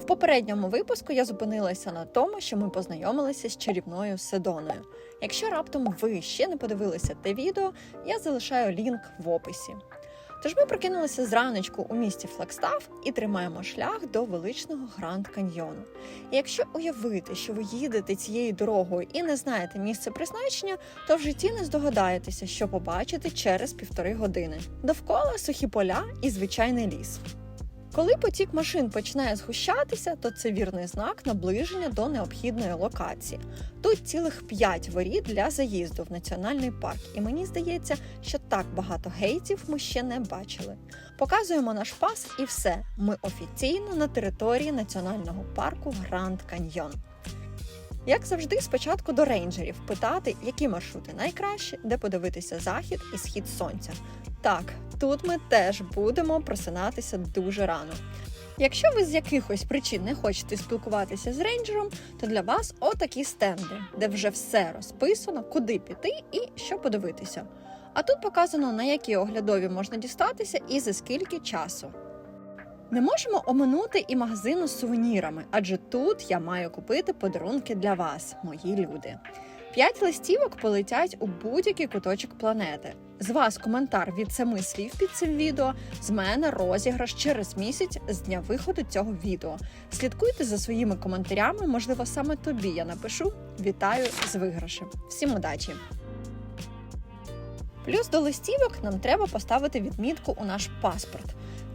В попередньому випуску я зупинилася на тому, що ми познайомилися з чарівною Седоною. Якщо раптом ви ще не подивилися те відео, я залишаю лінк в описі. Тож ми прокинулися зраночку у місті Флагстаф і тримаємо шлях до величного Гранд Каньйону. І якщо уявити, що ви їдете цією дорогою і не знаєте місце призначення, то в житті не здогадаєтеся, що побачите через півтори години. Довкола сухі поля і звичайний ліс. Коли потік машин починає згущатися, то це вірний знак наближення до необхідної локації. Тут цілих п'ять воріт для заїзду в національний парк, і мені здається, що так багато гейтів ми ще не бачили. Показуємо наш пас, і все. Ми офіційно на території національного парку Гранд Каньйон. Як завжди, спочатку до рейнджерів питати, які маршрути найкращі, де подивитися захід і схід сонця. Так, тут ми теж будемо просинатися дуже рано. Якщо ви з якихось причин не хочете спілкуватися з рейнджером, то для вас отакі стенди, де вже все розписано, куди піти і що подивитися. А тут показано, на які оглядові можна дістатися і за скільки часу. Не можемо оминути і магазину з сувенірами, адже тут я маю купити подарунки для вас, мої люди. П'ять листівок полетять у будь-який куточок планети. З вас коментар від семи слів під цим відео. З мене розіграш через місяць з дня виходу цього відео. Слідкуйте за своїми коментарями. Можливо, саме тобі я напишу. Вітаю з виграшем. Всім удачі! Плюс до листівок нам треба поставити відмітку у наш паспорт.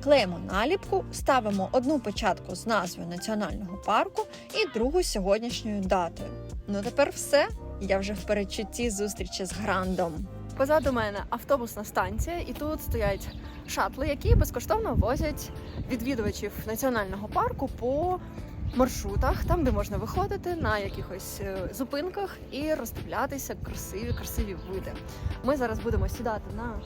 Клеїмо наліпку, ставимо одну печатку з назвою національного парку і другу з сьогоднішньою датою. Ну тепер все. Я вже в передчутті зустрічі з грандом. Позаду мене автобусна станція, і тут стоять шатли, які безкоштовно возять відвідувачів національного парку по маршрутах, там, де можна виходити на якихось е, зупинках і роздивлятися красиві, красиві види. Ми зараз будемо сідати на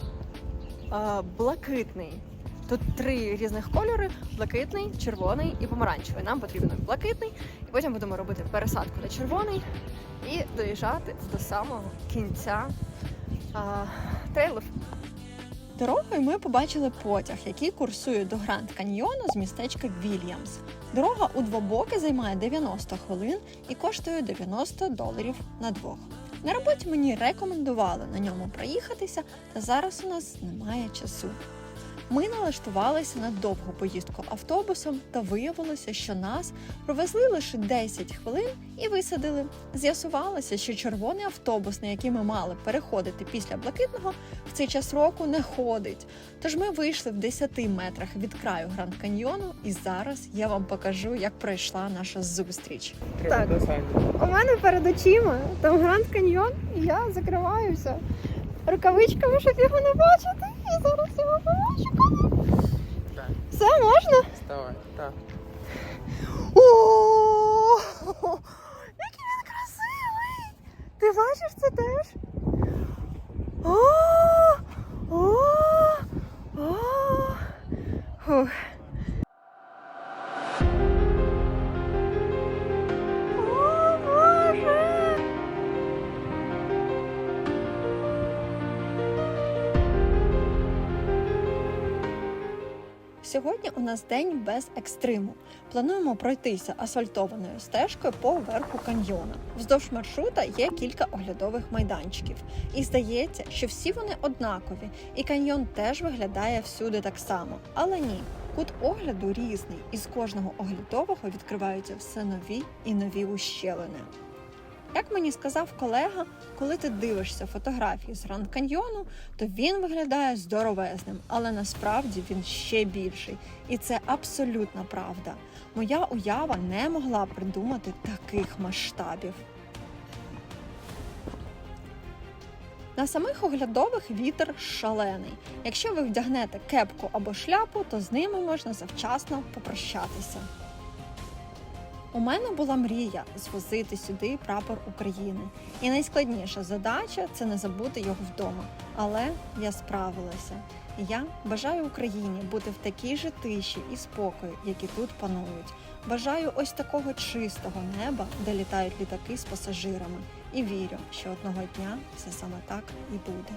е, блакитний. Тут три різних кольори: блакитний, червоний і помаранчевий. Нам потрібен блакитний, і потім будемо робити пересадку на червоний і доїжджати до самого кінця а, трейлів. Дорогою ми побачили потяг, який курсує до Гранд Каньйону з містечка Вільямс. Дорога у двобоки займає 90 хвилин і коштує 90 доларів на двох. На роботі мені рекомендували на ньому проїхатися, та зараз у нас немає часу. Ми налаштувалися на довгу поїздку автобусом, та виявилося, що нас провезли лише 10 хвилин і висадили. З'ясувалося, що червоний автобус, на який ми мали переходити після блакитного, в цей час року не ходить. Тож ми вийшли в 10 метрах від краю Гранд Каньйону, і зараз я вам покажу, як пройшла наша зустріч. Так. У мене перед очима там Гранд Каньйон, і я закриваюся рукавичками, щоб його не бачити. Зараз його побачу. Так. Все можна? Вставай. Так. О, який він красивий! Ти бачиш це теж? О, о, о. Фух. Сьогодні у нас день без екстриму. Плануємо пройтися асфальтованою стежкою по верху каньйона. Вздовж маршрута є кілька оглядових майданчиків. І здається, що всі вони однакові, і каньйон теж виглядає всюди так само. Але ні, кут огляду різний, і з кожного оглядового відкриваються все нові і нові ущелини. Як мені сказав колега, коли ти дивишся фотографії з Гранд Каньйону, то він виглядає здоровезним, але насправді він ще більший. І це абсолютна правда. Моя уява не могла придумати таких масштабів. На самих оглядових вітер шалений. Якщо ви вдягнете кепку або шляпу, то з ними можна завчасно попрощатися. У мене була мрія звозити сюди прапор України. І найскладніша задача це не забути його вдома. Але я справилася. Я бажаю Україні бути в такій же тиші і спокої, які тут панують. Бажаю ось такого чистого неба, де літають літаки з пасажирами. І вірю, що одного дня все саме так і буде.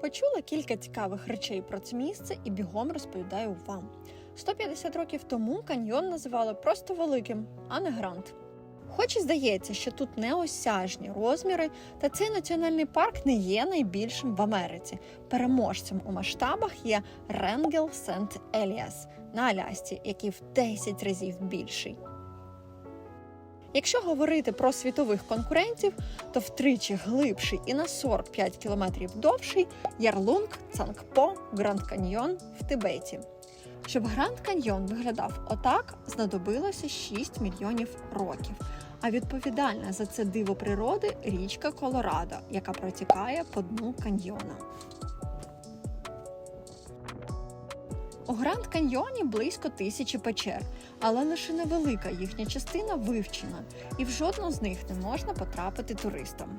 Почула кілька цікавих речей про це місце і бігом розповідаю вам. 150 років тому каньйон називали просто великим, а не грант. Хоч і здається, що тут неосяжні розміри, та цей національний парк не є найбільшим в Америці. Переможцем у масштабах є Ренгел Сент Еліас на Алясці, який в 10 разів більший. Якщо говорити про світових конкурентів, то втричі глибший і на 45 кілометрів довший Ярлунг Цангпо Гранд Каньйон в Тибеті. Щоб Гранд Каньйон виглядав отак, знадобилося 6 мільйонів років. А відповідальна за це диво природи річка Колорадо, яка протікає по дну каньйона. У Гранд Каньйоні близько тисячі печер, але лише невелика їхня частина вивчена, і в жодну з них не можна потрапити туристам.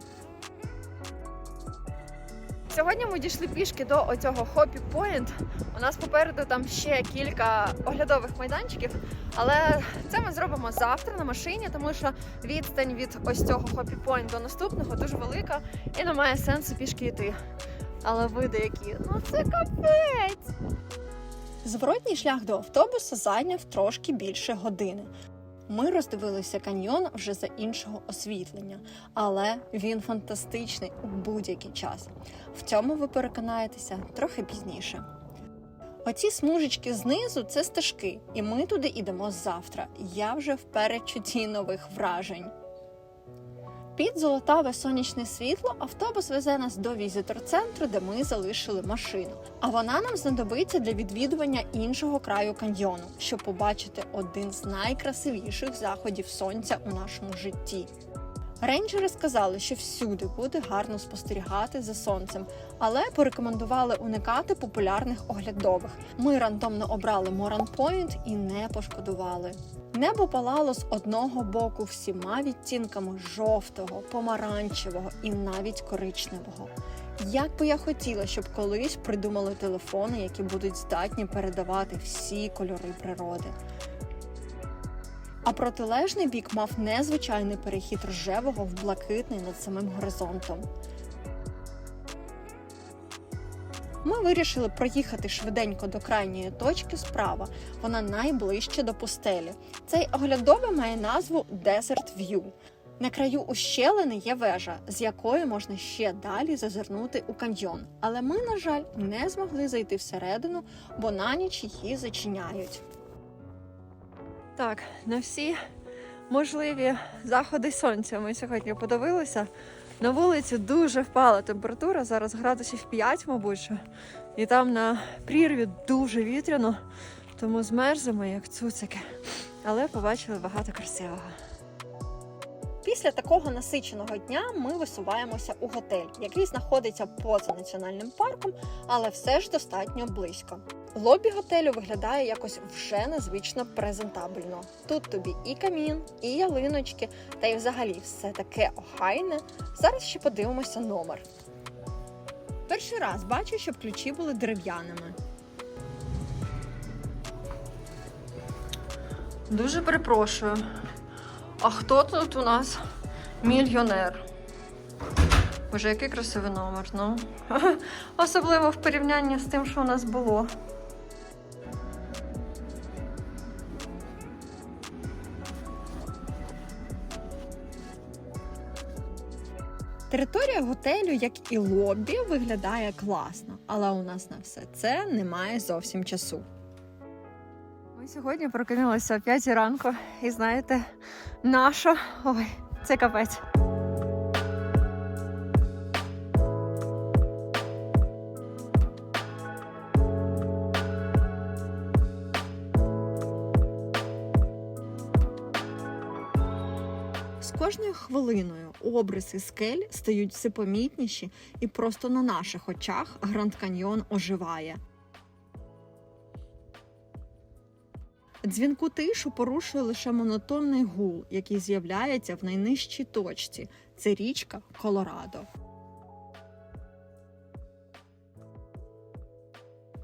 Сьогодні ми дійшли пішки до оцього Хопі Point. У нас попереду там ще кілька оглядових майданчиків, але це ми зробимо завтра на машині, тому що відстань від ось цього Хопі Point до наступного дуже велика і не має сенсу пішки йти. Але види які, ну це капець! Зворотній шлях до автобуса зайняв трошки більше години. Ми роздивилися каньйон вже за іншого освітлення, але він фантастичний у будь-який час. В цьому ви переконаєтеся трохи пізніше. Оці смужечки знизу це стежки, і ми туди йдемо завтра. Я вже в передчутті нових вражень. Під золотаве сонячне світло автобус везе нас до візитор-центру, де ми залишили машину. А вона нам знадобиться для відвідування іншого краю каньйону, щоб побачити один з найкрасивіших заходів сонця у нашому житті. Рейнджери сказали, що всюди буде гарно спостерігати за сонцем, але порекомендували уникати популярних оглядових. Ми рандомно обрали Моран Пойнт і не пошкодували. Небо палало з одного боку всіма відтінками жовтого, помаранчевого і навіть коричневого. Як би я хотіла, щоб колись придумали телефони, які будуть здатні передавати всі кольори природи. А протилежний бік мав незвичайний перехід рожевого в блакитний над самим горизонтом. Ми вирішили проїхати швиденько до крайньої точки справа. Вона найближче до пустелі. Цей оглядовий має назву Desert View. На краю ущелини є вежа, з якої можна ще далі зазирнути у каньйон. Але ми, на жаль, не змогли зайти всередину, бо на ніч її зачиняють. Так, на всі можливі заходи сонця ми сьогодні подивилися. На вулиці дуже впала температура, зараз градусів 5, мабуть. І там на прірві дуже вітряно, тому змерзимо як цуцики. Але побачили багато красивого. Після такого насиченого дня ми висуваємося у готель, який знаходиться поза національним парком, але все ж достатньо близько. Лобі готелю виглядає якось вже незвично презентабельно. Тут тобі і камін, і ялиночки, та й взагалі все таке охайне. Зараз ще подивимося номер. Перший раз бачу, щоб ключі були дерев'яними. Дуже перепрошую. А хто тут у нас мільйонер? Боже, який красивий номер, ну. Особливо в порівнянні з тим, що у нас було. Територія готелю, як і лобі, виглядає класно, але у нас на все це немає зовсім часу. Ми сьогодні прокинулися о 5 ранку, і знаєте, наша. Ой, це капець. З кожною хвилиною обриси скель стають все помітніші, і просто на наших очах Гранд Каньйон оживає. Дзвінку тишу порушує лише монотонний гул, який з'являється в найнижчій точці. Це річка Колорадо.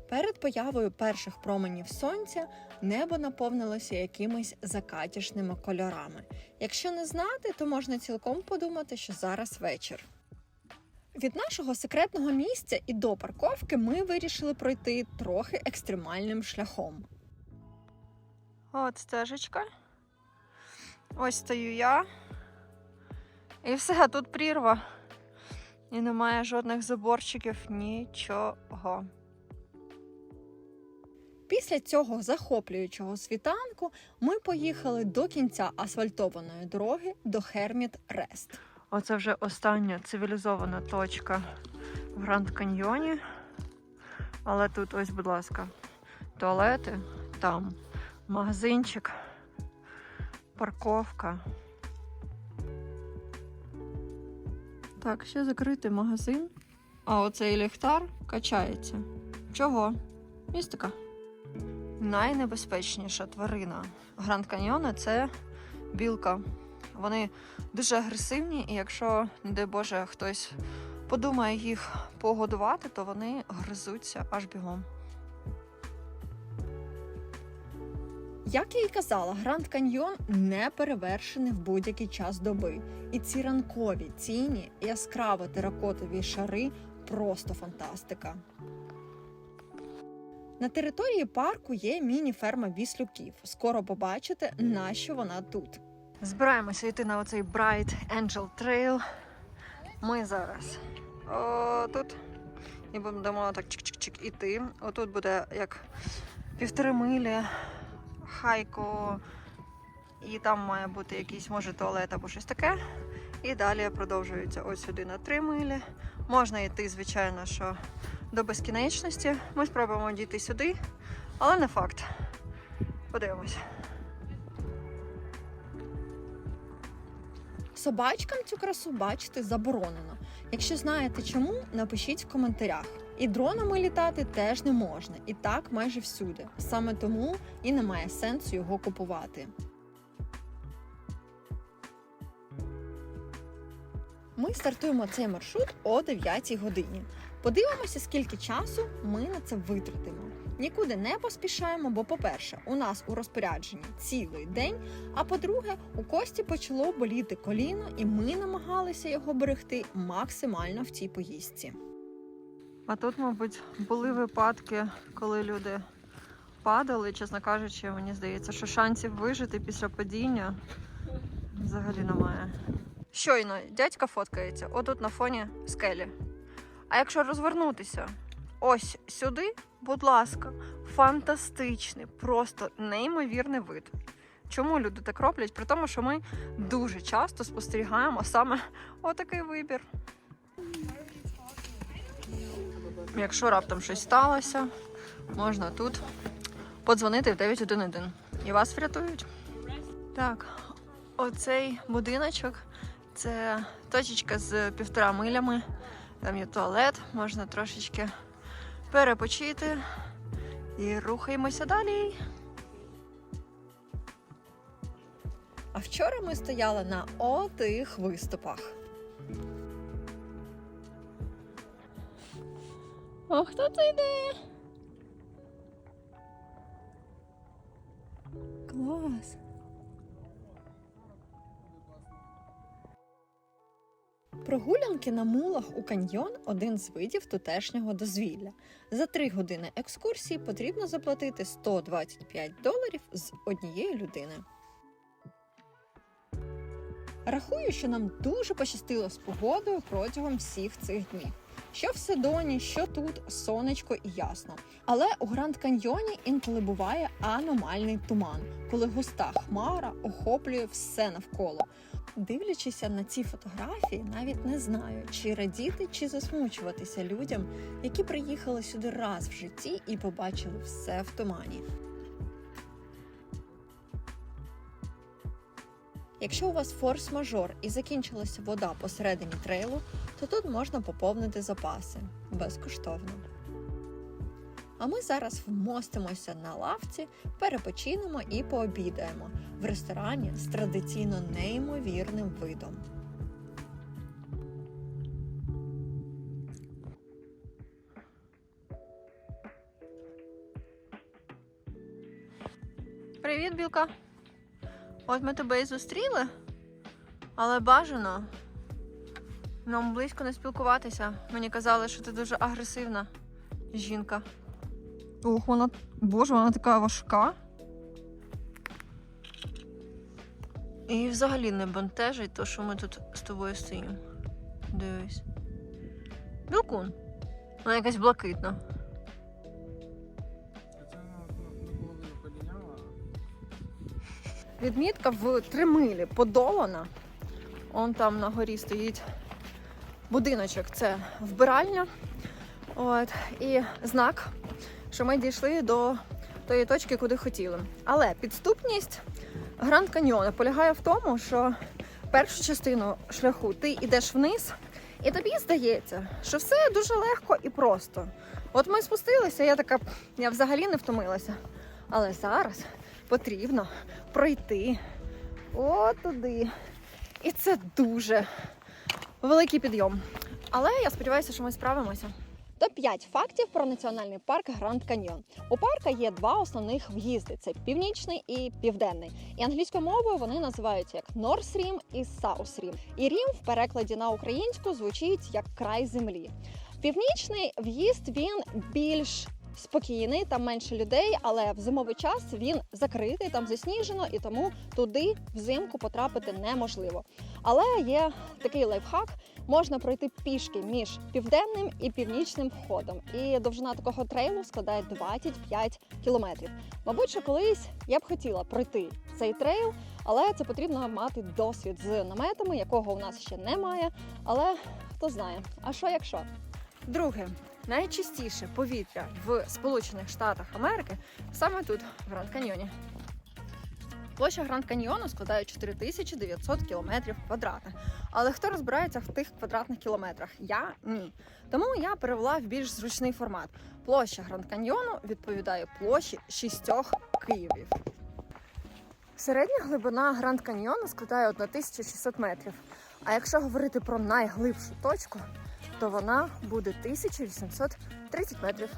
Перед появою перших променів сонця небо наповнилося якимись закатішними кольорами. Якщо не знати, то можна цілком подумати, що зараз вечір. Від нашого секретного місця і до парковки ми вирішили пройти трохи екстремальним шляхом. От стежечка. Ось стою я. І все, тут прірва. І немає жодних заборчиків, нічого. Після цього захоплюючого світанку ми поїхали до кінця асфальтованої дороги до Херміт Рест. Оце вже остання цивілізована точка в Гранд Каньйоні. Але тут ось, будь ласка, туалети, там магазинчик, парковка. Так, ще закритий магазин. А оцей ліхтар качається. Чого? Містика. Найнебезпечніша тварина Гранд Каньйона це білка. Вони дуже агресивні, і якщо, не дай Боже, хтось подумає їх погодувати, то вони гризуться аж бігом. Як я й казала, Гранд Каньйон не перевершений в будь-який час доби. І ці ранкові тіні, яскраво теракотові шари просто фантастика. На території парку є міні-ферма віслюків. Скоро побачите, нащо вона тут. Збираємося йти на оцей Bright Angel Trail. Ми зараз о, тут і будемо так чик-чик-чик іти. Отут буде як півтори милі хайко, і там має бути якийсь, може, туалет або щось таке. І далі продовжується ось сюди на 3 милі. Можна йти, звичайно, що до безкінечності. Ми спробуємо дійти сюди, але не факт. Подивимось. Собачкам цю красу бачити заборонено. Якщо знаєте чому, напишіть в коментарях. І дронами літати теж не можна, і так майже всюди. Саме тому і немає сенсу його купувати. Ми стартуємо цей маршрут о 9 годині. Подивимося, скільки часу ми на це витратимо. Нікуди не поспішаємо, бо, по-перше, у нас у розпорядженні цілий день. А по-друге, у Кості почало боліти коліно, і ми намагалися його берегти максимально в цій поїздці. А тут, мабуть, були випадки, коли люди падали. Чесно кажучи, мені здається, що шансів вижити після падіння взагалі немає. Щойно дядька фоткається отут на фоні скелі. А якщо розвернутися ось сюди, будь ласка, фантастичний, просто неймовірний вид. Чому люди так роблять? При тому, що ми дуже часто спостерігаємо саме отакий вибір. Якщо раптом щось сталося, можна тут подзвонити в 911 і вас врятують. Так, оцей будиночок це точечка з півтора милями. Там є туалет, можна трошечки перепочити і рухаємося далі. А вчора ми стояли на отих виступах. О, хто це йде? Клас. Прогулянки на мулах у каньйон один з видів тутешнього дозвілля. За три години екскурсії потрібно заплатити 125 доларів з однієї людини. Рахую, що нам дуже пощастило з погодою протягом всіх цих днів. Що в Седоні, що тут сонечко і ясно. Але у Гранд Каньйоні інколи буває аномальний туман, коли густа хмара охоплює все навколо. Дивлячися на ці фотографії, навіть не знаю, чи радіти, чи засмучуватися людям, які приїхали сюди раз в житті і побачили все в тумані. Якщо у вас форс-мажор і закінчилася вода посередині трейлу, то тут можна поповнити запаси безкоштовно. А ми зараз вмостимося на лавці, перепочинемо і пообідаємо в ресторані з традиційно неймовірним видом. Привіт, білка. От ми тебе і зустріли, але бажано нам близько не спілкуватися. Мені казали, що ти дуже агресивна жінка. Ох, вона, боже, вона така важка. І взагалі не бентежить то, що ми тут з тобою стоїмо. Дивись. Білкун. Вона якась блакитна. Відмітка в три милі подолана. Он там на горі стоїть будиночок. Це вбиральня. От. І знак, що ми дійшли до тої точки, куди хотіли. Але підступність Гранд Каньйону полягає в тому, що першу частину шляху ти йдеш вниз, і тобі здається, що все дуже легко і просто. От ми спустилися, я така, я взагалі не втомилася. Але зараз потрібно пройти от туди. І це дуже великий підйом. Але я сподіваюся, що ми справимося. Топ-5 фактів про національний парк Гранд Каньйон. У парка є два основних в'їзди: це північний і південний. І англійською мовою вони називаються як North Rim і South Rim. І Рім в перекладі на українську звучить як край землі. Північний в'їзд він більш спокійний, там менше людей, але в зимовий час він закритий, там засніжено, і тому туди взимку потрапити неможливо. Але є такий лайфхак: можна пройти пішки між південним і північним входом. І довжина такого трейлу складає 25 кілометрів. Мабуть, що колись я б хотіла пройти цей трейл, але це потрібно мати досвід з наметами, якого у нас ще немає. Але хто знає, а що якщо? Друге, найчистіше повітря в Сполучених Штатах Америки саме тут, в Гранд Каньйоні. Площа Гранд Каньйону складає 4900 кілометрів квадратних. Але хто розбирається в тих квадратних кілометрах? Я ні. Тому я перевела в більш зручний формат. Площа Гранд Каньйону відповідає площі шістьох Києвів. Середня глибина Гранд Каньйону складає 1600 метрів. А якщо говорити про найглибшу точку, то вона буде 1830 метрів.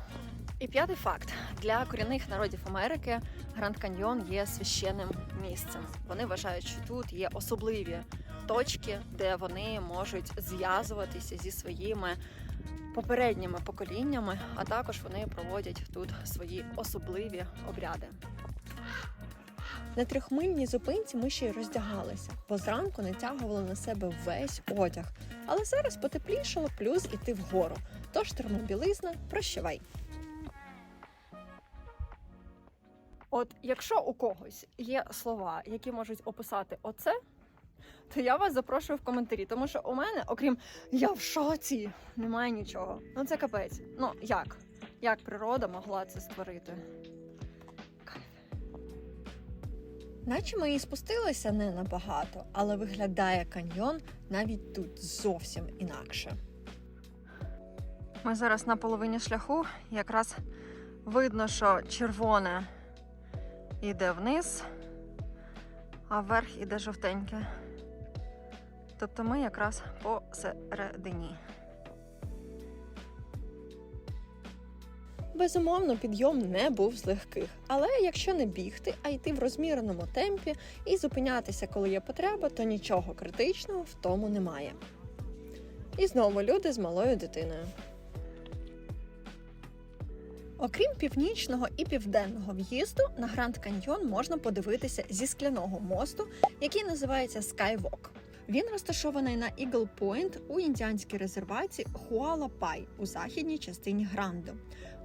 І п'ятий факт для корінних народів Америки Гранд Каньйон є священним місцем. Вони вважають, що тут є особливі точки, де вони можуть зв'язуватися зі своїми попередніми поколіннями, а також вони проводять тут свої особливі обряди. На трьохмильній зупинці ми ще й роздягалися, бо зранку натягували на себе весь одяг. Але зараз потеплішало, плюс іти вгору. Тож термобілизна, прощавай. От якщо у когось є слова, які можуть описати оце, то я вас запрошую в коментарі, тому що у мене, окрім я в шоці, немає нічого. Ну це капець. Ну як? Як природа могла це створити? Наче ми і спустилися не набагато, але виглядає каньйон навіть тут зовсім інакше. Ми зараз на половині шляху. Якраз видно, що червоне йде вниз, а вверх іде жовтеньке. Тобто ми якраз посередині. Безумовно, підйом не був з легких, але якщо не бігти, а йти в розміреному темпі і зупинятися, коли є потреба, то нічого критичного в тому немає. І знову люди з малою дитиною. Окрім північного і південного в'їзду, на Гранд Каньйон можна подивитися зі скляного мосту, який називається Skywalk. Він розташований на Eagle Point у індіанській резервації Хуала-Пай у західній частині Гранду.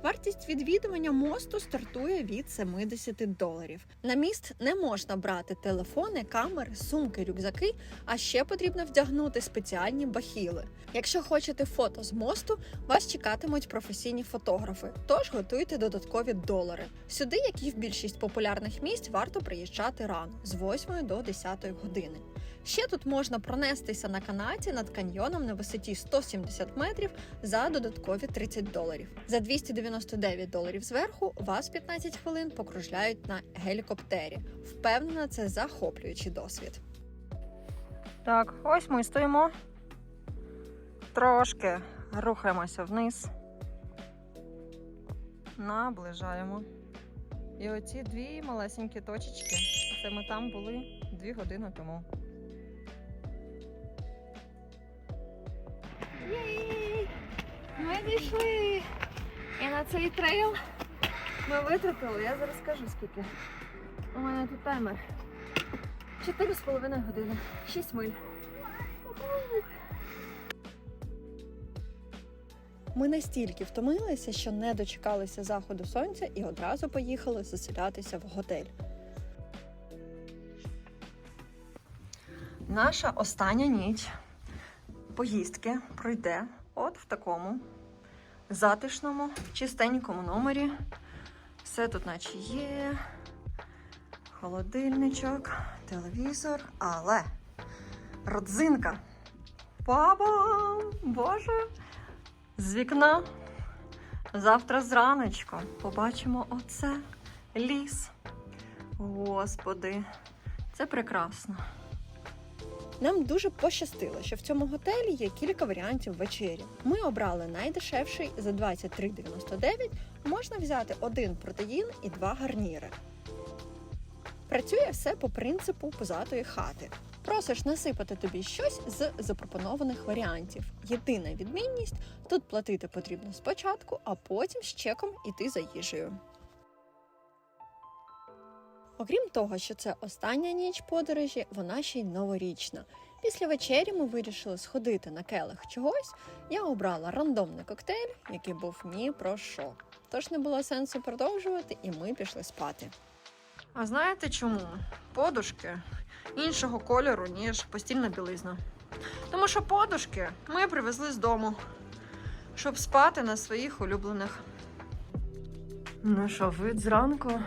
Вартість відвідування мосту стартує від 70 доларів. На міст не можна брати телефони, камери, сумки, рюкзаки, а ще потрібно вдягнути спеціальні бахіли. Якщо хочете фото з мосту, вас чекатимуть професійні фотографи, тож готуйте додаткові долари. Сюди, як і в більшість популярних місць, варто приїжджати рано з 8 до 10 години. Ще тут можна пронестися на канаті над каньйоном на висоті 170 метрів за додаткові 30 доларів. За 299 доларів зверху вас 15 хвилин покружляють на гелікоптері. Впевнена, це захоплюючий досвід. Так, ось ми стоїмо. Трошки рухаємося вниз. Наближаємо. І оці дві малесенькі точечки. Це ми там були дві години тому. Єй! Ми дійшли! І на цей трейл ми витратили, я зараз скажу скільки. У мене тут таймер. Чотири з половиною години. Шість миль. Ми настільки втомилися, що не дочекалися заходу сонця і одразу поїхали заселятися в готель. Наша остання ніч поїздки пройде от в такому затишному, чистенькому номері. Все тут наче є. Холодильничок, телевізор, але родзинка. Баба! Боже! З вікна завтра зраночку побачимо оце ліс. Господи, це прекрасно. Нам дуже пощастило, що в цьому готелі є кілька варіантів вечері. Ми обрали найдешевший за 23,99. Можна взяти один протеїн і два гарніри. Працює все по принципу позатої хати. Просиш насипати тобі щось з запропонованих варіантів. Єдина відмінність тут платити потрібно спочатку, а потім з чеком іти за їжею. Окрім того, що це остання ніч подорожі, вона ще й новорічна. Після вечері ми вирішили сходити на келих чогось. Я обрала рандомний коктейль, який був ні про що. Тож не було сенсу продовжувати, і ми пішли спати. А знаєте чому? Подушки іншого кольору, ніж постільна білизна. Тому що подушки ми привезли з дому, щоб спати на своїх улюблених. Ну що, вид зранку,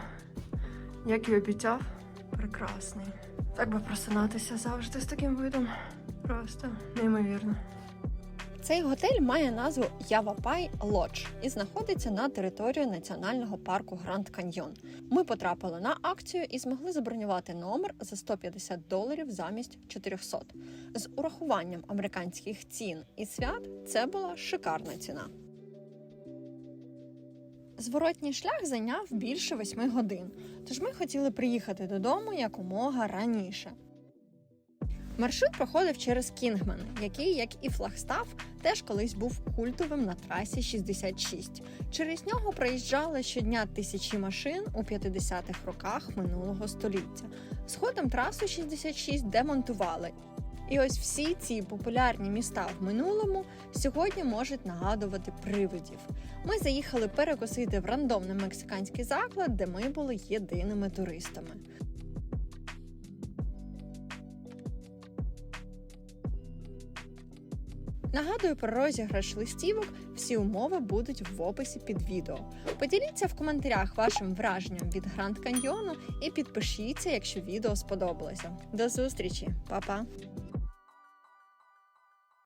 як і обіцяв, прекрасний. Так би просинатися завжди з таким видом. Просто неймовірно. Цей готель має назву Явапай Лодж і знаходиться на території національного парку Гранд Каньйон. Ми потрапили на акцію і змогли забронювати номер за 150 доларів замість 400. З урахуванням американських цін і свят це була шикарна ціна. Зворотній шлях зайняв більше восьми годин, тож ми хотіли приїхати додому якомога раніше. Маршрут проходив через Кінгмен, який, як і Флагстаф, теж колись був культовим на трасі 66. Через нього проїжджали щодня тисячі машин у 50-х роках минулого століття. Згодом трасу 66 демонтували. І ось всі ці популярні міста в минулому сьогодні можуть нагадувати привидів. Ми заїхали перекусити в рандомний мексиканський заклад, де ми були єдиними туристами. Нагадую про розіграш листівок. Всі умови будуть в описі під відео. Поділіться в коментарях вашим враженням від Гранд Каньйону і підпишіться, якщо відео сподобалося. До зустрічі, Па-па!